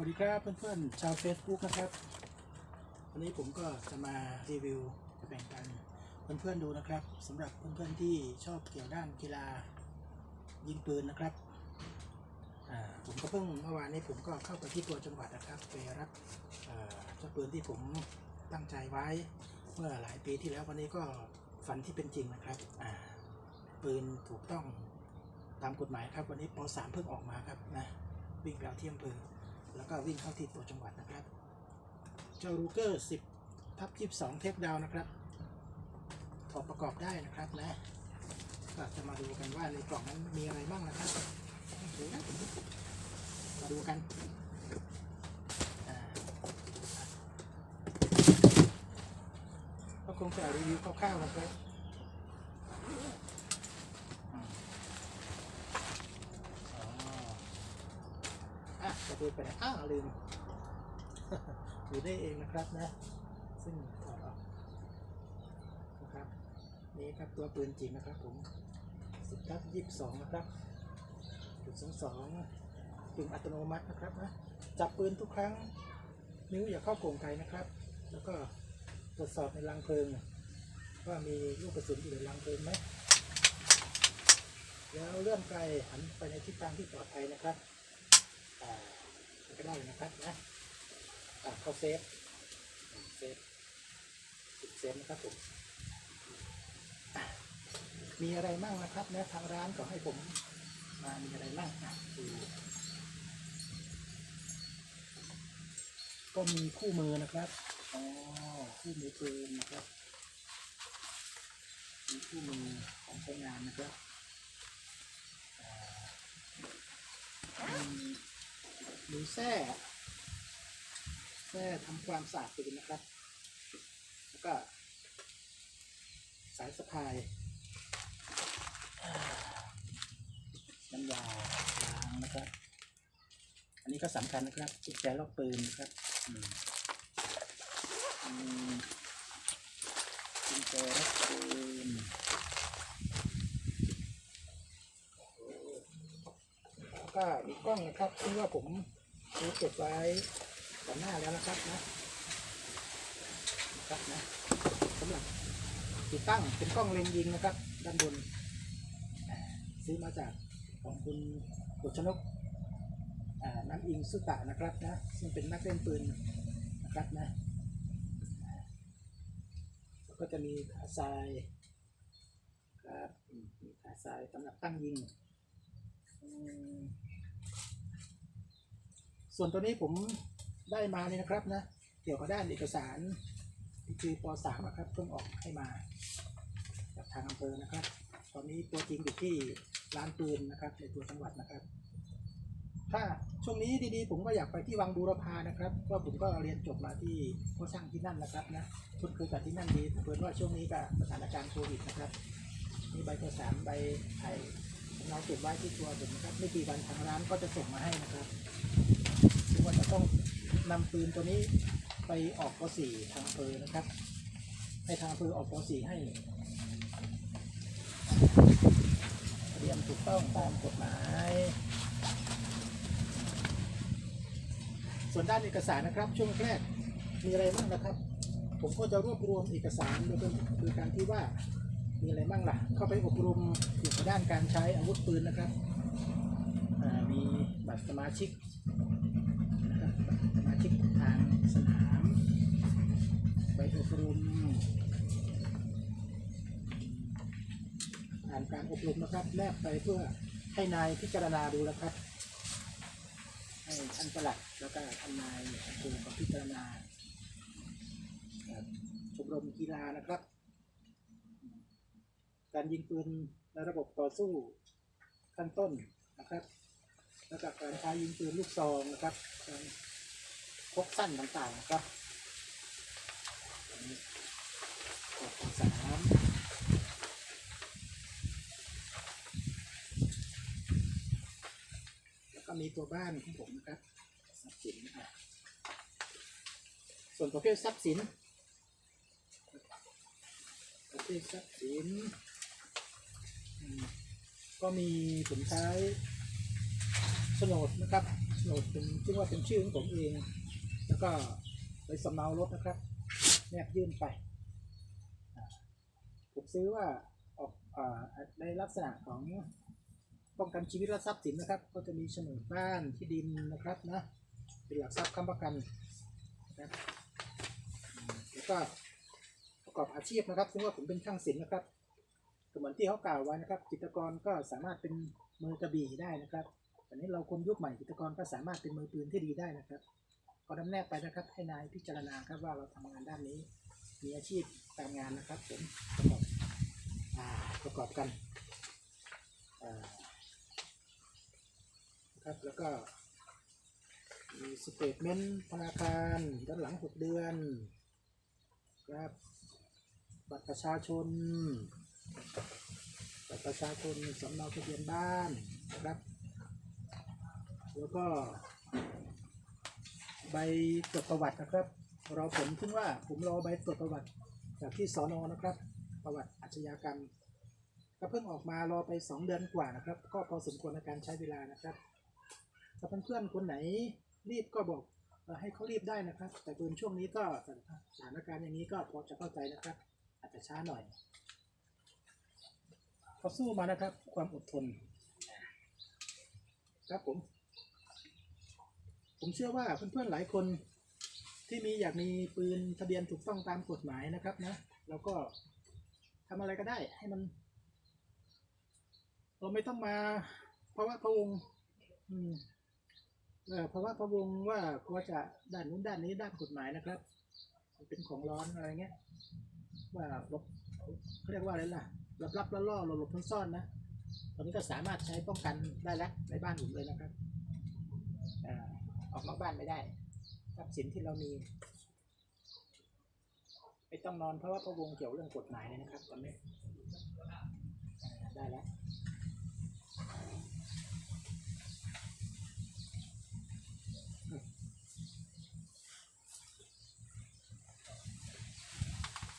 วัสดีครับเพื่อนๆชาว Facebook นะครับ วันนี้ผมก็จะมารีวิวแบ่งปันเพื่อนๆดูนะครับสำหรับเพื่อนๆที่ชอบเกี่ยวด้านกีฬายิงปืนนะครับผมก็เพิ่งเมื่อวานนี้ผมก็เข้าไปที่ตัวจังหวัดนะครับไปรับเอ่อเจ้าปืนที่ผมตั้งใจไว้ เมื่อหลายปีที่แล้ววันนี้ก็ฝันที่เป็นจริงนะครับปืนถูกต้องตามกฎหมายครับวันนี้ป .3 เพิ่งออกมาครับนะวิ่งไปเอาที่อำเภอ แล้วก็วิ่งเข้าที่ตัวจังหวัดนะครับ เจ้ารูเกอร์ 10 ทับ22 เทปดาวนะครับ ถอดประกอบได้นะครับนะก็จะมาดูกันว่าในกล่องนั้นมีอะไรบ้างนะครับดูนะมาดูกันก็คงจะรีวิวคร่าวๆนะครับอืมอ๋อ อะ จะดูไปไหนอ้าลืมอยู่ได้เองนะครับนะ ซึ่งถอดออกนะครับ นี่ครับตัวปืนจริงนะครับผมสิบทับยี่สิบสองนะครับจุดสองสองปุ่มอัตโนมัตินะครับนะจับปืนทุกครั้ง นิ้วอย่าเข้าโก่งไกลนะครับ แล้วก็ตรวจสอบในรังเพลิงว่ามีลูกกระสุนอยู่ในรังเพลิงไหมแล้วเลื่อนไกลหันไปในทิศทางที่ปลอดภัยนะครับอ่า ก็ได้นะครับนะเข้าเซฟเซฟปิดเซฟนะครับผมมีอะไรบ้างนะครับนะทางร้านก็ให้ผมมามีอะไรบ้างอะดูก็มีคู่มือนะครับอ๋อคู่มือปืนนะครับ มีคู่มือของใช้งานนะครับอ่ามี หรือแส้แส้ทำความสะอาดปืนนะครับ แล้วก็ สายสะพายน้ำยาล้างนะครับ อันนี้ก็สำคัญนะครับกุญแจล็อกปืนนะครับอืมอืมกุญแจล็อกปืนแล้วก็มีกล้องนะครับที่ว่าผม ซื้อเก็บไว้ก่อนหน้าแล้วนะครับนะนะครับนะสำหรับติดตั้งเป็นกล้องเล็งยิงนะครับ ด้านบน ซื้อมาจากของคุณกฤษณกอ่น้ำอิงสุตะนะครับนะซึ่งเป็นนักเล่นปืนนะครับนะก็จะมีขาทรายครับมมีขาทรายสำหรับตั้งยิงอืม ส่วนตัวนี้ผมได้มาเนี่ยนะครับนะ เกี่ยวกับด้านเอกสารคือป .3 นะครับเพิ่งออกให้มาจากทางอำเภอนะครับ ตอนนี้ตัวจริงอยู่ที่ร้านปืนนะครับ ในตัวจังหวัดนะครับ ถ้าช่วงนี้ดีๆ ผมก็อยากไปที่วังบูรพานะครับเพราะผมก็เรียนจบมาที่พ่อช่างที่นั่นนะครับนะคุ้นเคยกับที่นั่นดีเปิดว่าช่วงนี้ก็สถานการณ์โควิดนะครับมีใบเอกสารใบไข่เราเก็บไว้ที่ตัวผมนะครับไม่กี่วันทางร้านก็จะส่งมาให้นะครับ ว่าจะต้องนำปืนตัวนี้ไปออกป .4 ทางอำเภอนะครับ ให้ทางอำเภอออกป .4 ให้เรียนถูกต้องตามกฎหมาย ส่วนด้านเอกสารนะครับ ช่วงแรกมีอะไรบ้างนะครับ ผมก็จะรวบรวมเอกสารโดยโดยการที่ว่ามีอะไรบ้างล่ะ เข้าไปอบรมเกี่ยวกับด้านการใช้อาวุธปืนนะครับ มีบัตรสมาชิก สมาชิกทางสนามไปอบรมผ่านการอบรมนะครับแนบไปเพื่อให้นายพิจารณาดูนะครับ ให้ท่านประหลัดแล้วก็ท่านนายอำเภอกับพิจารณาครับชมรมกีฬานะครับ การยิงปืนในระบบต่อสู้ขั้นต้นนะครับ แล้วก็การใช้ยิงปืนลูกซองนะครับการพกสั้นต่างๆนะครับอันนี้กดสามแล้วก็มีตัวบ้านของผมนะครับทรัพย์สินนะครับส่วนประเภททรัพย์สินประเภททรัพย์สินก็มีผมใช้ โฉนดนะครับโฉนดเป็นซึ่งว่าเป็นชื่อของผมเอง แล้วก็ใบสำเนารถนะครับแนบยื่นไปผมซื้อว่าออกอในลักษณะของป้องกันชีวิตและทรัพย์สินนะครับ ก็จะมีโฉนดบ้านที่ดินนะครับนะเป็นหลักทรัพย์ค้ำประกันนะครับแล้วก็ประกอบอาชีพนะครับซึ่งว่าผมเป็นช่างศิลป์นะครับก็เหมือนที่เขากล่าวไว้นะครับ จิตรกรก็สามารถเป็นมือกระบี่ได้นะครับ อันนี้เราคนยุคใหม่จิตกรก็สามารถเป็นมือปืนที่ดีได้นะครับก็นำแนบไปนะครับ ให้นายพิจารณาครับว่าเราทำงานด้านนี้ มีอาชีพการงานนะครับผมประกอบอประกอบกันครับแล้วก็มีสเตทเมนต์ธนาคารด้านหลัง 6 เดือนครับบัตรประชาชนบัตรประชาชนสำเนาทะเบียนบ้านนะครับ แล้วก็ ใบตรวจประวัตินะครับ รอผลขึ้นว่าผมรอใบตรวจประวัติ จากที่สอนอนะครับ ประวัติอาชญากรรม ก็เพิ่งออกมารอไป 2 เดือนกว่านะครับ ก็พอสมควรในการใช้เวลานะครับ ถ้าเพื่อนๆคนไหนรีบก็บอกให้เขารีบได้นะครับ แต่เพื่อนช่วงนี้ก็สถานการณ์อย่างนี้ก็พอจะเข้าใจนะครับ อาจจะช้าหน่อยเขาสู้มานะครับ ความอดทน ครับผม ผมเชื่อว่าเพื่อนๆหลายคนที่มีอยากมีปืนทะเบียนถูกต้องตามกฎหมายนะครับนะแล้วก็ทำอะไรก็ได้ให้มัน เราไม่ต้องมา เพราะว่าพระวงศ์อืมเออเพราะว่าพระวงศ์ว่ากลัวจะด้านนู้นด้านนี้ด้านกฎหมายนะครับมันเป็นของร้อนอะไรเงี้ย ว่าลบเขาเรียกว่าอะไรล่ะลับลับล่อล่อหลบหลบซ่อนนะตอนนี้ก็สามารถใช้ป้องกันได้แล้วในบ้านผมเลยนะครับอ่า ออกนอกบ้านไม่ได้ทรัพย์สินที่เรามีไม่ต้องนอนเพราะว่าพระวงเกี่ยวเรื่องกฎหมายเลยนะครับตอนนี้ได้แล้ว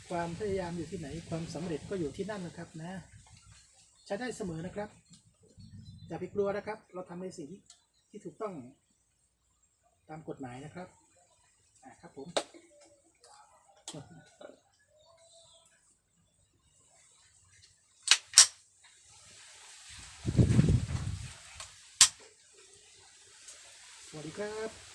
ความพยายามอยู่ที่ไหน ความสำเร็จก็อยู่ที่นั่นนะครับนะ ใช้ได้เสมอนะครับ อย่าไปกลัวนะครับ เราทำในสิ่งที่ถูกต้อง ตามกฎหมายนะครับอ่าครับผมสวัสดีครับ